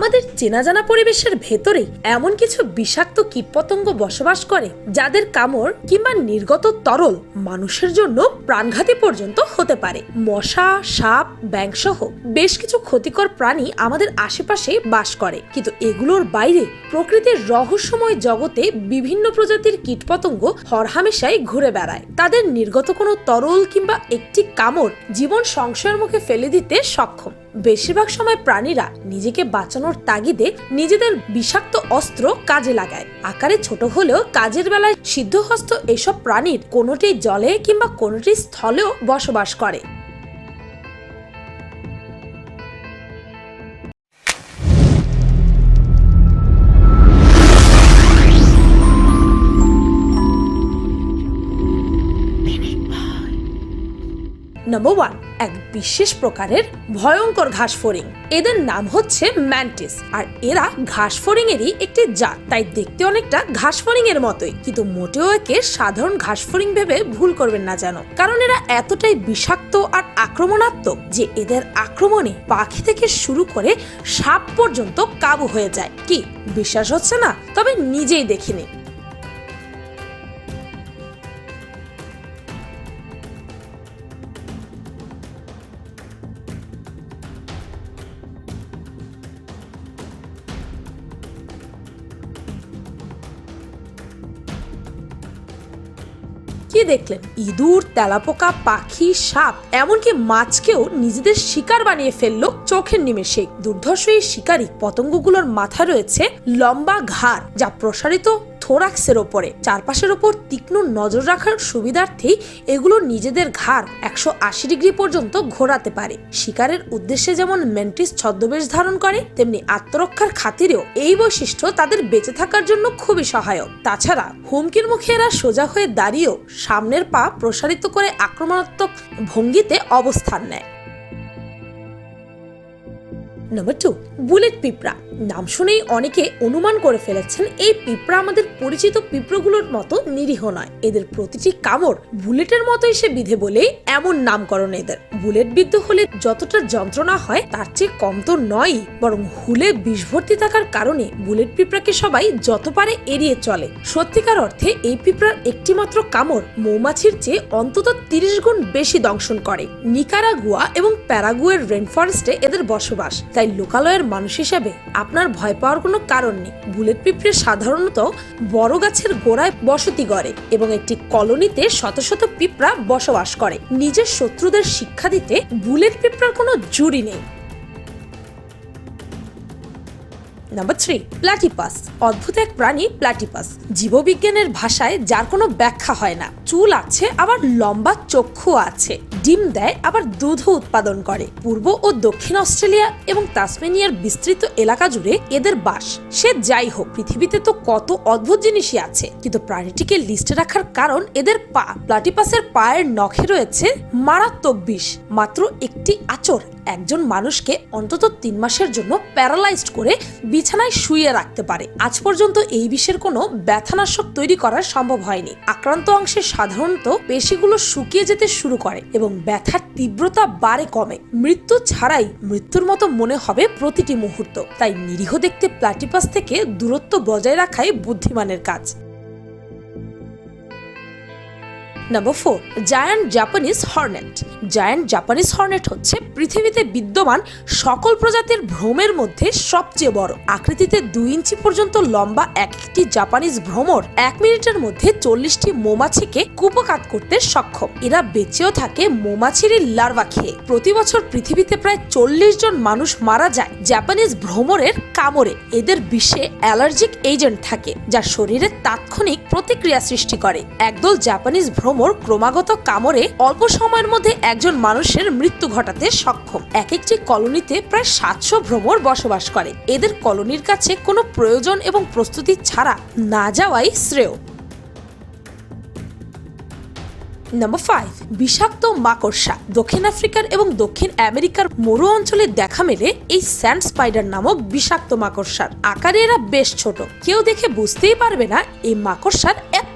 আমাদের চেনা জানা পরিবেশের ভেতরে এমন কিছু বিষাক্ত কীটপতঙ্গ বসবাস করে, যাদের কামড় কিংবা নির্গত তরল মানুষের জন্য প্রাণঘাতী পর্যন্ত হতে পারে। মশা, সাপ ব্যাং সহ বেশ কিছু ক্ষতিকর প্রাণী আমাদের আশেপাশে বাস করে। কিন্তু এগুলোর বাইরে প্রকৃতির রহস্যময় জগতে বিভিন্ন প্রজাতির কীটপতঙ্গ হরহামেশাই ঘুরে বেড়ায়। তাদের নির্গত কোনো তরল কিংবা একটি কামড় জীবন সংশয়ের মুখে ফেলে দিতে সক্ষম। বেশিরভাগ সময় প্রাণীরা নিজেকে বাঁচানোর তাগিদে নিজেদের বিষাক্ত অস্ত্র কাজে লাগায়। আকারে ছোট হলেও কাজের বেলায় সিদ্ধহস্ত এসব প্রাণীর কোনোটি জলে কিংবা কোনোটি স্থলেও বসবাস করে। নম্বর ওয়ান এক বিশেষ প্রকারের ভয়ঙ্কর ঘাস ফড়িং এদের নাম হচ্ছে ম্যান্টিস, আর এরা ঘাস ফড়িং এরই একটি জাত। তাই দেখতে অনেকটা ঘাস ফড়িং এর মতোই, কিন্তু মোটেও একে সাধারণ ঘাস ফড়িং ভেবে ভুল করবেন না যেন। কারণ এরা এতটাই বিষাক্ত আর আক্রমণাত্মক যে এদের আক্রমণে পাখি থেকে শুরু করে সাপ পর্যন্ত কাবু হয়ে যায়। কি, বিশ্বাস হচ্ছে না? তবে নিজেই দেখে কি দেখলেন, ইঁদুর, তেলাপোকা, পাখি, সাপ, এমনকি মাছকেও নিজেদের শিকার বানিয়ে ফেলল চোখের নিমেষে দুর্ধর্ষ এই শিকারী পতঙ্গগুলোর মাথা রয়েছে লম্বা ঘাড়, যা প্রসারিত থোরাক্সের ওপরে। চারপাশের ওপর তীক্ষ্ণ নজর রাখার সুবিধার্থেই এগুলো নিজেদের ঘাড় একশো আশি ডিগ্রি পর্যন্ত ঘোরাতে পারে। শিকারের উদ্দেশ্যে যেমন মেন্টিস ছদ্মবেশ ধারণ করে, তেমনি আত্মরক্ষার খাতিরেও এই বৈশিষ্ট্য তাদের বেঁচে থাকার জন্য খুবই সহায়ক। তাছাড়া হুমকির মুখে এরা সোজা হয়ে দাঁড়িয়েও সামনের পা প্রসারিত করে আক্রমণাত্মক ভঙ্গিতে অবস্থান নেয়। নম্বর টু বুলেট পিঁপড়া নাম শুনেই অনেকে অনুমান করে ফেলেছেন এই পিঁপড়া আমাদের পরিচিত পিঁপড়গুলোর মতো নিরীহ নয়। এদের প্রতিটি কামড় বুলেটের মতো এসে বিধে বলেই এমন নামকরণ এদের। বুলেট বিদ্ধ হলে যতটা যন্ত্রণা হয় তার চেয়ে কম তো নয়ই, বরং হুলে বিষ ভর্তি থাকার কারণে বুলেট পিঁপড়াকে সবাই যত পারে এড়িয়ে চলে। সত্যিকার অর্থে এই পিঁপড়ার একটিমাত্র কামড় মৌমাছির চেয়ে অন্তত তিরিশ গুণ বেশি দংশন করে। নিকারাগুয়া এবং প্যারাগুয়ের রেন ফরেস্টে এদের বসবাস। তাই লোকালয়ের মানুষ হিসেবে আপনার ভয় পাওয়ার কোনো কারণ নেই। বুলেট পিঁপড়ে সাধারণত বড় গাছের গোড়ায় বসতি গড়ে এবং একটি কলোনিতে শত শত পিঁপড়া বসবাস করে। নিজের শত্রুদের শিক্ষা দিতে বুলেট পিঁপড়ার কোনো জুড়ি নেই। নাম্বার থ্রি প্লাটিপাস অদ্ভুত এক প্রাণী প্লাটিপাস জীববিজ্ঞানের ভাষায় যার কোনো ব্যাখ্যা হয় না। চুল আছে, আবার লম্বা চক্ষু আছে। ডিম দেয়, আবার দুধও উৎপাদন করে। পূর্ব ও দক্ষিণ অস্ট্রেলিয়া এবং তাসমেনিয়ার বিস্তৃত এলাকা জুড়ে এদের বাস। সে যাই হোক, পৃথিবীতে তো কত অদ্ভুত জিনিসই আছে। কিন্তু প্রাণীটিকে লিস্টে রাখার কারণ এদের পা। প্লাটিপাসের পায়ের নখে রয়েছে মারাত্মক বিষ। মাত্র একটি আচর একজন মানুষকে অন্তত তিন মাসের জন্য প্যারালাইজড করে বিছানায় শুয়ে রাখতে পারে। আজ পর্যন্ত এই বিষের কোনো ব্যথানাশক তৈরি করা সম্ভব হয়নি। আক্রান্ত অংশে সাধারণত পেশিগুলো শুকিয়ে যেতে শুরু করে এবং ব্যথার তীব্রতা বাড়ে কমে। মৃত্যু ছাড়াই মৃত্যুর মতো মনে হবে প্রতিটি মুহূর্ত। তাই নিরীহ দেখতে প্লাটিপাস থেকে দূরত্ব বজায় রাখাই বুদ্ধিমানের কাজ। Number four giant Japanese hornet giant Japanese hornet হচ্ছে পৃথিবীতে বিদ্যমান সকল প্রজাতির ভ্রমের মধ্যে সবচেয়ে বড়। আকৃতিতে দুই ইঞ্চি পর্যন্ত লম্বা এক একটি জাপানিজ ভ্রমর এক মিনিটের মধ্যে চল্লিশটি মৌমাছিকে কুপকাত করতে সক্ষম। এরা বেঁচেও থাকে মৌমাছির লার্ভা খেয়ে। প্রতি বছর পৃথিবীতে প্রায় চল্লিশ জন মানুষ মারা যায় জাপানিজ ভ্রমরের কামড়ে। এদের বিষে অ্যালার্জিক এজেন্ট থাকে, যা শরীরে তাৎক্ষণিক প্রতিক্রিয়া সৃষ্টি করে। একদল জাপানিজ ভ্রমর ক্রমাগত কামড়ে অল্প সময়ের মধ্যে একজন মানুষের মৃত্যু ঘটাতে সক্ষম। এক একটি কলোনিতে প্রায় সাতশো ভ্রমর বসবাস করে। এদের কলোনির কাছে কোনো প্রয়োজন এবং প্রস্তুতি ছাড়া না যাওয়াই শ্রেয়। নাম্বার ফাইভ, বিষাক্ত মাকড়সা। দক্ষিণ আফ্রিকার এবং দক্ষিণ আমেরিকার মরু অঞ্চলে দেখা মেলে এই স্যান্ড স্পাইডার নামক বিষাক্ত মাকড়সার। আকারে এরা বেশ ছোট। কেউ দেখে বুঝতেই পারবে না এই মাকড়সার এত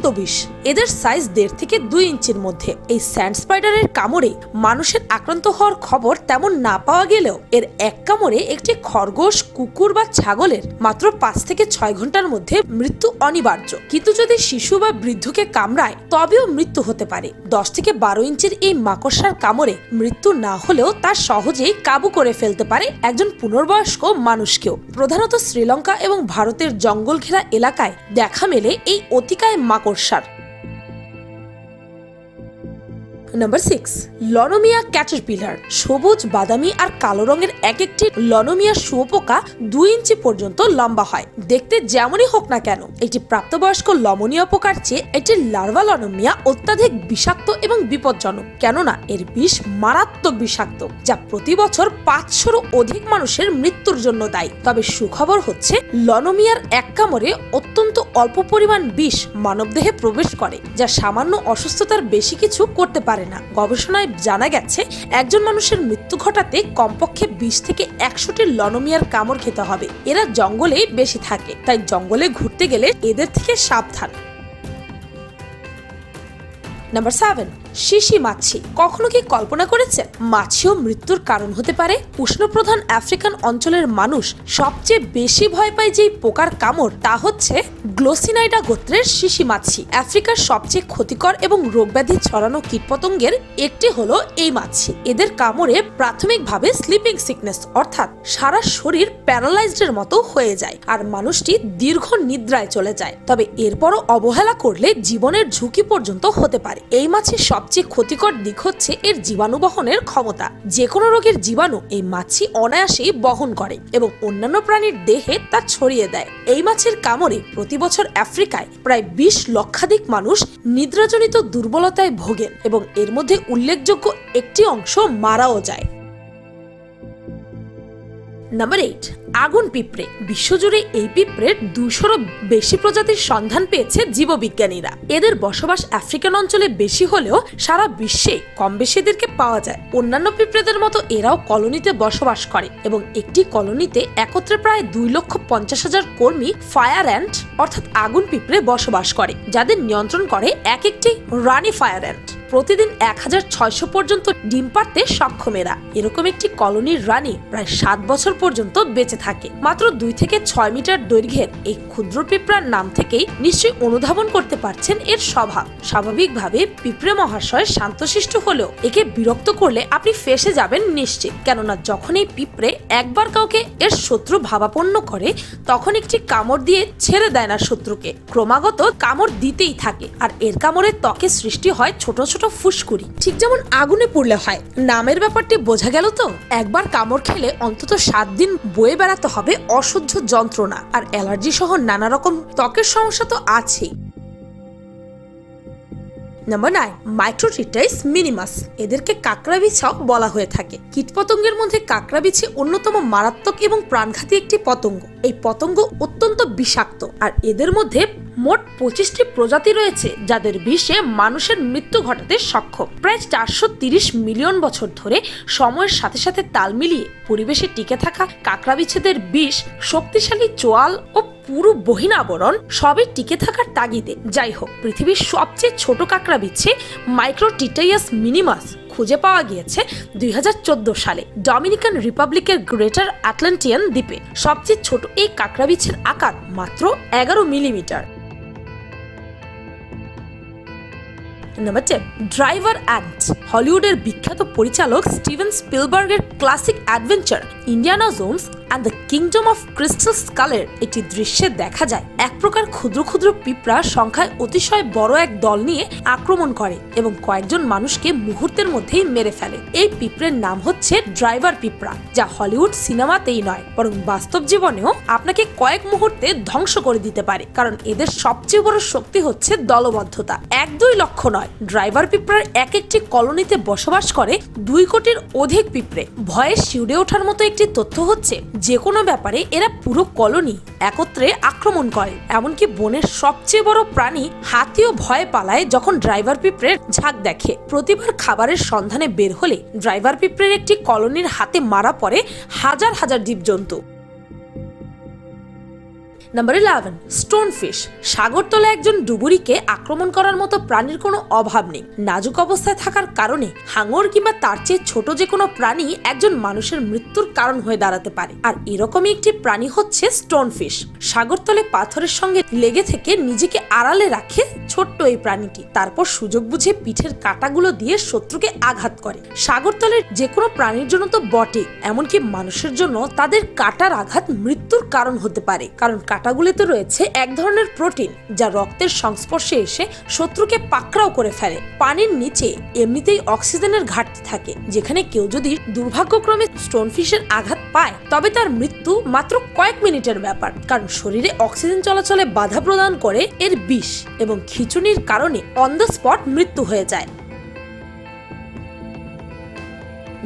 এদের সাইজ দেড় থেকে দুই ইঞ্চির মধ্যে। এই স্যান্ড স্পাইডারের কামড়ে মানুষের আক্রান্ত হওয়ার খবর তেমন না পাওয়া গেলেও এর এক কামড়ে একটি খরগোশ, কুকুর বা ছাগলের মাত্র পাঁচ থেকে ছয় ঘণ্টার মধ্যে মৃত্যু অনিবার্য। কিন্তু যদি শিশু বা বৃদ্ধকে কামড়ায়, তবেও মৃত্যু হতে পারে। দশ থেকে বারো ইঞ্চির এই মাকড়সার কামড়ে মৃত্যু না হলেও তা সহজেই কাবু করে ফেলতে পারে একজন পুনর্বয়স্ক মানুষকেও। প্রধানত শ্রীলঙ্কা এবং ভারতের জঙ্গল ঘেরা এলাকায় দেখা মেলে এই অতিকায় মাকড়সার নাম্বার সিক্স লনোমিয়া ক্যাটারপিলার সবুজ, বাদামি আর কালো রঙের এক একটি লনোমিয়া শুয়োপোকা দুই ইঞ্চি পর্যন্ত লম্বা হয়। দেখতে যেমনই হোক না কেন, একটি প্রাপ্তবয়স্ক লমনীয় পোকার চেয়ে একটি লার্ভা লনোমিয়া অত্যাধিক বিষাক্ত এবং বিপজ্জনক, কেননা এর বিষ মারাত্মক বিষাক্ত, যা প্রতি বছর পাঁচশোরও অধিক মানুষের মৃত্যুর জন্য দায়ী। তবে সুখবর হচ্ছে লনোমিয়ার এক কামড়ে অত্যন্ত অল্প পরিমাণ বিষ মানবদেহে প্রবেশ করে, যা সামান্য অসুস্থতার বেশি কিছু করতে পারে না। গবেষণায় জানা গেছে, একজন মানুষের মৃত্যু ঘটাতে কমপক্ষে বিশ থেকে একশোটি লনোমিয়ার কামড় খেতে হবে। এরা জঙ্গলেই বেশি থাকে, তাই জঙ্গলে ঘুরতে গেলে এদের থেকে সাবধান। নাম্বার সেভেন শিশি মাছি কখনো কি কল্পনা করেছেন মাছিও মৃত্যুর কারণ হতে পারে? উষ্ণপ্রধান আফ্রিকান অঞ্চলের মানুষ সবচেয়ে বেশি ভয় পায় যেই পোকার কামড়, তা হচ্ছে গ্লোসিনাইডা গোত্রের শিশি মাছি। আফ্রিকার সবচেয়ে ক্ষতিকর এবং রোগব্যাধি ছড়ানো কীটপতঙ্গের একটি হলো এই মাছি। এদের কামড়ে প্রাথমিকভাবে স্লিপিং সিকনেস অর্থাৎ সারা শরীর প্যারালাইজডের মতো হয়ে যায় আর মানুষটি দীর্ঘ নিদ্রায় চলে যায়। তবে এরপরও অবহেলা করলে জীবনের ঝুঁকি পর্যন্ত হতে পারে। এই মাছের সবচেয়ে ক্ষতিকর দিক হচ্ছে এর জীবাণু বহনের ক্ষমতা। যে কোনো রোগের জীবাণু এই মাছি অনায়াসেই বহন করে এবং অন্যান্য প্রাণীর দেহে তা ছড়িয়ে দেয়। এই মাছের কামড়ে প্রতি বছর আফ্রিকায় প্রায় বিশ লক্ষাধিক মানুষ নিদ্রাজনিত দুর্বলতায় ভোগেন এবং এর মধ্যে উল্লেখযোগ্য একটি অংশ মারাও যায়। নাম্বার এইট আগুন পিঁপড়ে। বিশ্বজুড়ে এই পিঁপড়ের দুশোরও বেশি প্রজাতির সন্ধান পেয়েছে জীববিজ্ঞানীরা। এদের বসবাস আফ্রিকান অঞ্চলে বেশি হলেও সারা বিশ্বে কম বেশি এদেরকে পাওয়া যায়। অন্যান্য পিঁপড়েদের মতো এরাও কলোনিতে বসবাস করে এবং একটি কলোনিতে একত্রে প্রায় দুই লক্ষ পঞ্চাশ হাজার কর্মী ফায়ার অ্যান্ড, অর্থাৎ আগুন পিঁপড়ে বসবাস করে, যাদের নিয়ন্ত্রণ করে এক একটি রানি ফায়ার অ্যান্ড। প্রতিদিন এক হাজার ছয়শো পর্যন্ত ডিম পারতে সক্ষম এরা। এরকম একটি কলোনির রানী প্রায় সাত বছর পর্যন্ত বেঁচে থাকে। মাত্র দুই থেকে ছয় মিটার দৈর্ঘ্যের এই ক্ষুদ্র পিঁপড়ার নাম থেকেই নিশ্চয়ই অনুধাবন করতে পারছেন এর স্বভাব। স্বাভাবিকভাবে পিঁপড়ে মহাশয় শান্তশিষ্ট হলেও একে বিরক্ত করলে আপনি ফেসে যাবেন নিশ্চিত কেননা যখন এই পিঁপড়ে একবার কাউকে এর শত্রু ভাবাপন্ন করে, তখন একটি কামড় দিয়ে ছেড়ে দেয় না শত্রুকে। ক্রমাগত কামড় দিতেই থাকে। আর এর কামড়ে ত্বকে সৃষ্টি হয় ছোট ছোট ফুসকুড়ি ঠিক যেমন আগুনে পুড়লে হয়। নামের ব্যাপারটি বোঝা গেল তো? একবার কামড় খেলে অন্তত সাত দিন বয়ে বেড়াতে হবে অসহ্য যন্ত্রণা। আর অ্যালার্জি সহ নানা রকম ত্বকের সমস্যা তো আছেই। নাম্বার নাইন মাইক্রোটিটাইস মিনিমাস এদেরকে কাকড়া বিছাও বলা হয়ে থাকে। কীটপতঙ্গের মধ্যে কাকড়া বিছে অন্যতম মারাত্মক এবং প্রাণঘাতী একটি পতঙ্গ। এই পতঙ্গ অত্যন্ত বিষাক্ত। আর এদের মধ্যে মোট পঁচিশটি প্রজাতি রয়েছে, যাদের বিষে মানুষের মৃত্যু ঘটাতে সক্ষম। প্রায় চারশো মিলিয়ন বছর ধরে সময়ের সাথে সাথে তাল মিলিয়ে পরিবেশে টিকে থাকা কাকড়া বিছেদের বিষ শক্তিশালী চোয়াল ও পুরো বহিনাবরণ সবই টিকে থাকার তাগিদে। যাই হোক পৃথিবীর সবচেয়ে ছোট কাঁকড়া বিচ্ছে মাইক্রোটিটাইয়াস মিনিমাস খুঁজে পাওয়া গিয়েছে দুই হাজার চোদ্দ সালে ডমিনিকান রিপাবলিকের গ্রেটার আটলান্টিয়ান দ্বীপে। সবচেয়ে ছোট এই কাঁকড়া বিছের আকার মাত্র এগারো মিলিমিটার। ড্রাইভার অ্যান্ড হলিউডের বিখ্যাত পরিচালক Steven স্পিলবার্গের classic adventure Indiana Jones and the kingdom of crystal স্কালের একটি দৃশ্যে দেখা যায়। এক প্রকার ক্ষুদ্র ক্ষুদ্র পিঁপড়া সংখ্যায় অতিশয় বড় এক দল নিয়ে আক্রমণ করে এবং কয়েকজন মানুষকে মুহূর্তের মধ্যেই মেরে ফেলে। এই পিঁপড়ের নাম হচ্ছে ড্রাইভার পিঁপড়া, যা হলিউড সিনেমাতেই নয়, বরং বাস্তব জীবনেও আপনাকে কয়েক মুহূর্তে ধ্বংস করে দিতে পারে, কারণ এদের সবচেয়ে বড় শক্তি হচ্ছে দলবদ্ধতা। এক দুই লক্ষ নয়, ড্রাইভার পিঁপড়ার এক একটি কলোনিতে বসবাস করে দুই কোটির অধিক পিঁপড়ে। ভয়ে শিউরে ওঠার মতো একটি তথ্য হচ্ছে যে কোনো ব্যাপারে এরা পুরো কলোনি একত্রে আক্রমণ করে, এমনকি বনের সবচেয়ে বড় প্রাণী হাতিও ভয় পালায় যখন ড্রাইভার পিঁপড়ের ঝাঁক দেখে। প্রতিবার খাবারের সন্ধানে বের হলে ড্রাইভার পিঁপড়ের একটি কলোনির হাতে মারা পড়ে হাজার হাজার জীবজন্তু। নাম্বার ইলেভেন স্টোনফিশ সাগরতলে একজন ডুবুরিকে আক্রমণ করার মতো প্রাণীর কোনো অভাব নেই। নাজুক অবস্থায় থাকার কারণে হাঙর কিংবা তার চেয়ে ছোট যে কোনো প্রাণী একজন মানুষের মৃত্যুর কারণ হয়ে দাঁড়াতে পারে। আর এরকমই একটি প্রাণী হচ্ছে স্টোনফিশ সাগরতলে পাথরের সঙ্গে লেগে থেকে নিজেকে আড়ালে রাখে ছোট্ট এই প্রাণীটি। তারপর সুযোগ বুঝে পিঠের কাঁটাগুলো দিয়ে শত্রুকে আঘাত করে। সাগরতলের যে কোনো প্রাণীর জন্য তো বটে এমনকি মানুষের জন্য তাদের কাটার আঘাত মৃত্যুর কারণ হতে পারে। কারণ কাঁটাগুলিতে রয়েছে এক ধরনের প্রোটিন যা রক্তের সংস্পর্শে এসে শত্রুকে পাকড়াও করে ফেলে। পানির নিচে এমনিতেই অক্সিজেনের ঘাটতি থাকে, যেখানে কেউ যদি দুর্ভাগ্যক্রমে স্টোনফিশের আঘাত পায়, তবে তার মৃত্যু মাত্র কয়েক মিনিটের ব্যাপার, কারণ শরীরে অক্সিজেন চলাচলে বাধা প্রদান করে এর বিষ এবং খিচুনির কারণে অন দ্য স্পট মৃত্যু হয়ে যায়।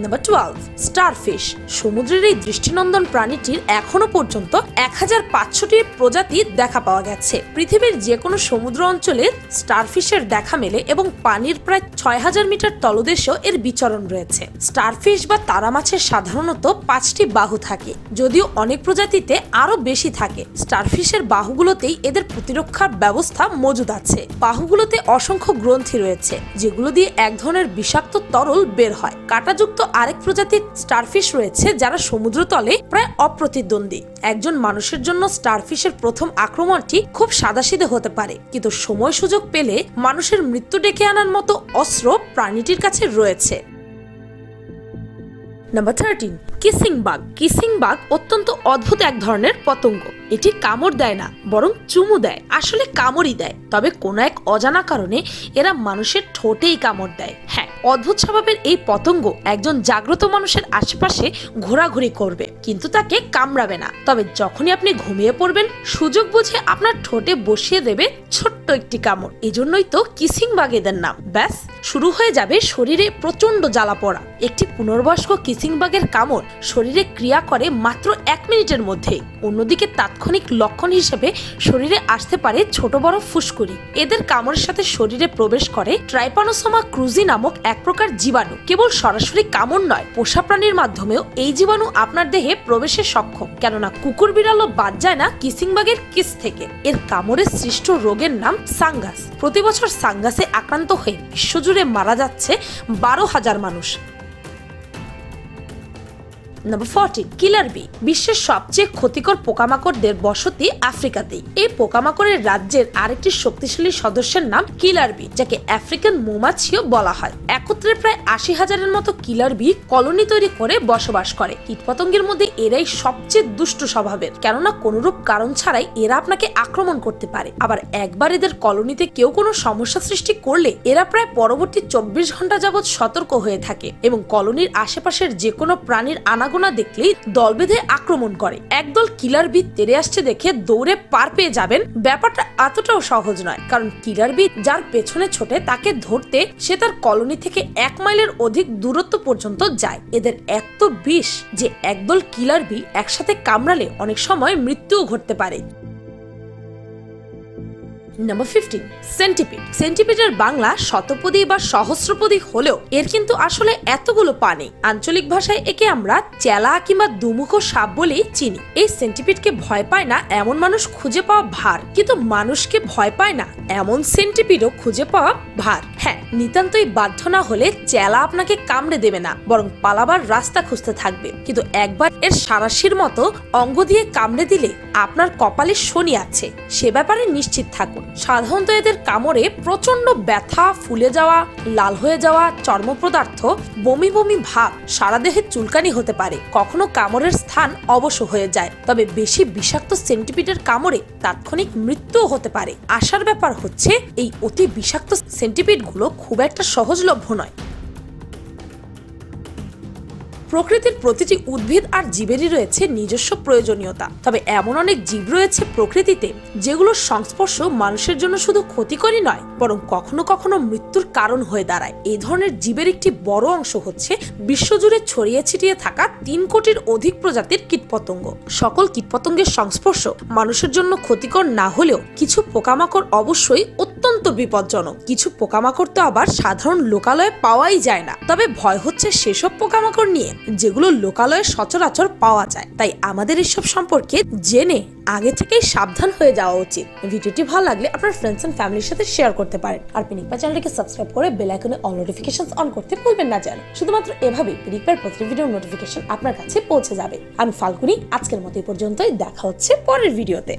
নাম্বার টুয়েলভ স্টারফিশ সমুদ্রের এই দৃষ্টিনন্দন প্রাণীটির এখনও পর্যন্ত এক হাজার পাঁচশোটি প্রজাতি দেখা পাওয়া গেছে। পৃথিবীর যে কোনো সমুদ্র অঞ্চলে স্টারফিশের দেখা মেলে এবং পানির প্রায় ছয় হাজার মিটার তলদেশেও এর বিচরণ রয়েছে। স্টারফিশ বা তারা মাছের সাধারণত পাঁচটি বাহু থাকে, যদিও অনেক প্রজাতিতে আরও বেশি থাকে। স্টারফিশের বাহুগুলোতেই এদের প্রতিরক্ষার ব্যবস্থা মজুদ আছে। বাহুগুলোতে অসংখ্য গ্রন্থি রয়েছে, যেগুলো দিয়ে এক ধরনের বিষাক্ত তরল বের হয়। কাঁটাযুক্ত আরেক প্রজাতির স্টারফিশ রয়েছে যারা সমুদ্রতলে প্রায় অপ্রতিদ্বন্দ্বী। একজন মানুষের জন্য স্টারফিশের প্রথম আক্রমণটি খুব সাদাসিধে হতে পারে, কিন্তু সময় সুযোগ পেলে মানুষের মৃত্যু ডেকে আনার মতো অস্ত্র প্রাণীটির কাছে রয়েছে। Number thirteen kissing bug kissing bug অত্যন্ত অদ্ভুত এক ধরনের পতঙ্গ। এটি কামড় দেয় না, বরং চুমু দেয়। আসলে কামড়ই দেয়, তবে কোনো এক অজানা কারণে এরা মানুষের ঠোঁটেই কামড় দেয়। হ্যাঁ অদ্ভুত স্বভাবের এই পতঙ্গ একজন জাগ্রত মানুষের আশেপাশে ঘোরাঘুরি করবে, কিন্তু তাকে কামড়াবে না। তবে যখনই আপনি ঘুমিয়ে পড়বেন, সুযোগ বুঝে আপনার ঠোঁটে বসিয়ে দেবে ছোট্ট একটি কামড়। এজন্যই তো কিসিং বাগ এদের নাম। ব্যাস, শুরু হয়ে যাবে শরীরে প্রচণ্ড জ্বালা পড়া। একটি পুনর্বয়স্ক কিসিং বাগের কামড় শরীরে ক্রিয়া করে মাত্র এক মিনিটের মধ্যে। অন্যদিকে তাৎক্ষণিক লক্ষণ হিসেবে শরীরে আসতে পারে ছোট বড় ফুসকুড়ি। এদের কামড়ের সাথে শরীরে প্রবেশ করে ট্রাইপানোসোমা ক্রুজি নামক এক প্রকার জীবাণু। কেবল সরাসরি কামড় নয়, পোষা প্রাণীর মাধ্যমেও এই জীবাণু আপনার দেহে প্রবেশে সক্ষম। কেননা কুকুর বিড়ালও বাদ যায় না কিসিংবাগের কিস থেকে। এর কামড়ে সৃষ্ট রোগের নাম সাঙ্গাস। প্রতি বছর সাঙ্গাসে আক্রান্ত হয়ে বিশ্বজুড়ে মারা যাচ্ছে বারো হাজার মানুষ। নাম্বার ফোরটিন কিলার বি বিশ্বের সবচেয়ে ক্ষতিকর পোকামাকড়দের বসতি আফ্রিকাতেই। এই পোকামাকড়ের রাজ্যের আরেকটি শক্তিশালী সদস্যের নাম কিলার বি যাকে আফ্রিকান মৌমাছিও বলা হয়। একত্রে প্রায় আশি হাজারের মতো কিলার বি কলোনি তৈরি করে বসবাস করে। কীটপতঙ্গের মধ্যে এরাই সবচেয়ে দুষ্ট স্বভাবের। কেননা কোনরূপ কারণ ছাড়াই এরা আপনাকে আক্রমণ করতে পারে। আবার একবার এদের কলোনিতে কেউ কোনো সমস্যা সৃষ্টি করলে এরা প্রায় পরবর্তী চব্বিশ ঘণ্টা যাবৎ সতর্ক হয়ে থাকে এবং কলোনির আশেপাশের যে কোনো প্রাণীর আনাগোনা দেখলেই দল বেঁধে আক্রমণ করে। একদল কিলার বি তেরে আসছে দেখে দৌড়ে পার পেয়ে যাবেন। ব্যাপারটা এতটাও সহজ নয়, কারণ কিলার বি যার পেছনে ছোটে তাকে ধরতে সে তার কলোনি থেকে এক মাইলের অধিক দূরত্ব পর্যন্ত যায়। এদের এত বিষ যে একদল কিলার বি একসাথে কামড়ালে অনেক সময় মৃত্যুও ঘটতে পারে। নাম্বার ফিফটিন সেন্টিপিড সেন্টিপিডের বাংলা শতপদী বা সহস্রপদী হলেও এর কিন্তু আসলে এতগুলো পা নেই। আঞ্চলিক ভাষায় একে আমরা চেলা কিংবা দুমুখ সাপ বলেই চিনি। এই সেন্টিপিডকে ভয় পায় না এমন মানুষ খুঁজে পাওয়া ভার। কিন্তু মানুষকে ভয় পায় না এমন সেন্টিপিডও খুঁজে পাওয়া ভার। হ্যাঁ নিতান্তই বাধ্য না হলে চেলা আপনাকে কামড়ে দেবে না, বরং পালাবার রাস্তা খুঁজতে থাকবে। কিন্তু একবার এর সারাশির মতো অঙ্গ দিয়ে কামড়ে দিলে আপনার কপালে শনি আছে। সে ব্যাপারে নিশ্চিত থাকুন। সাধারণত এদের কামড়ে প্রচণ্ড ব্যথা, ফুলে যাওয়া, লাল হয়ে যাওয়া চর্মপদার্থ বমি বমি ভাব, সারা দেহে চুলকানি হতে পারে। কখনো কামড়ের স্থান অবশ্য হয়ে যায়, তবে বেশি বিষাক্ত সেন্টিপিডের কামড়ে তাৎক্ষণিক মৃত্যুও হতে পারে। আসার ব্যাপার হচ্ছে, এই অতি বিষাক্ত সেন্টিপিডগুলো খুব একটা সহজলভ্য নয়। প্রকৃতির প্রতিটি উদ্ভিদ আর জীবেরই রয়েছে নিজস্ব প্রয়োজনীয়তা। তবে এমন অনেক জীব রয়েছে প্রকৃতিতে যেগুলোর সংস্পর্শ মানুষের জন্য শুধু ক্ষতিকরই নয়, বরং কখনো কখনো মৃত্যুর কারণ হয়ে দাঁড়ায়। এই ধরনের জীবের একটি বড় অংশ হচ্ছে বিশ্বজুড়ে ছড়িয়ে ছিটিয়ে থাকা তিন কোটির অধিক প্রজাতির কীটপতঙ্গ। সকল কীটপতঙ্গের সংস্পর্শ মানুষের জন্য ক্ষতিকর না হলেও কিছু পোকামাকড় অবশ্যই অত্যন্ত বিপজ্জনক। কিছু পোকামাকড় তো আবার সাধারণ লোকালয়ে পাওয়াই যায় না। তবে ভয় হচ্ছে সেসব পোকামাকড় নিয়ে, যেগুলো লোকালয়ে সচরাচর পাওয়া যায়। তাই আমাদের এসব সম্পর্কে জেনে আগে থেকেই সাবধান হয়ে যাওয়া উচিত। ভিডিওটি ভালো লাগলে আপনার ফ্রেন্ডস এন্ড ফ্যামিলির সাথে শেয়ার করতে পারেন। আর পিনিকপা চ্যানেলটিকে সাবস্ক্রাইব করে বেল আইকনে অল নোটিফিকেশন অন করতে ভুলবেন না যেন। শুধুমাত্র এভাবেই পিনিকপার প্রতি ভিডিওর নোটিফিকেশন আপনার কাছে পৌঁছে যাবে। আমি ফাল্গুনি, আজকের মতো এই পর্যন্তই। দেখা হচ্ছে পরের ভিডিওতে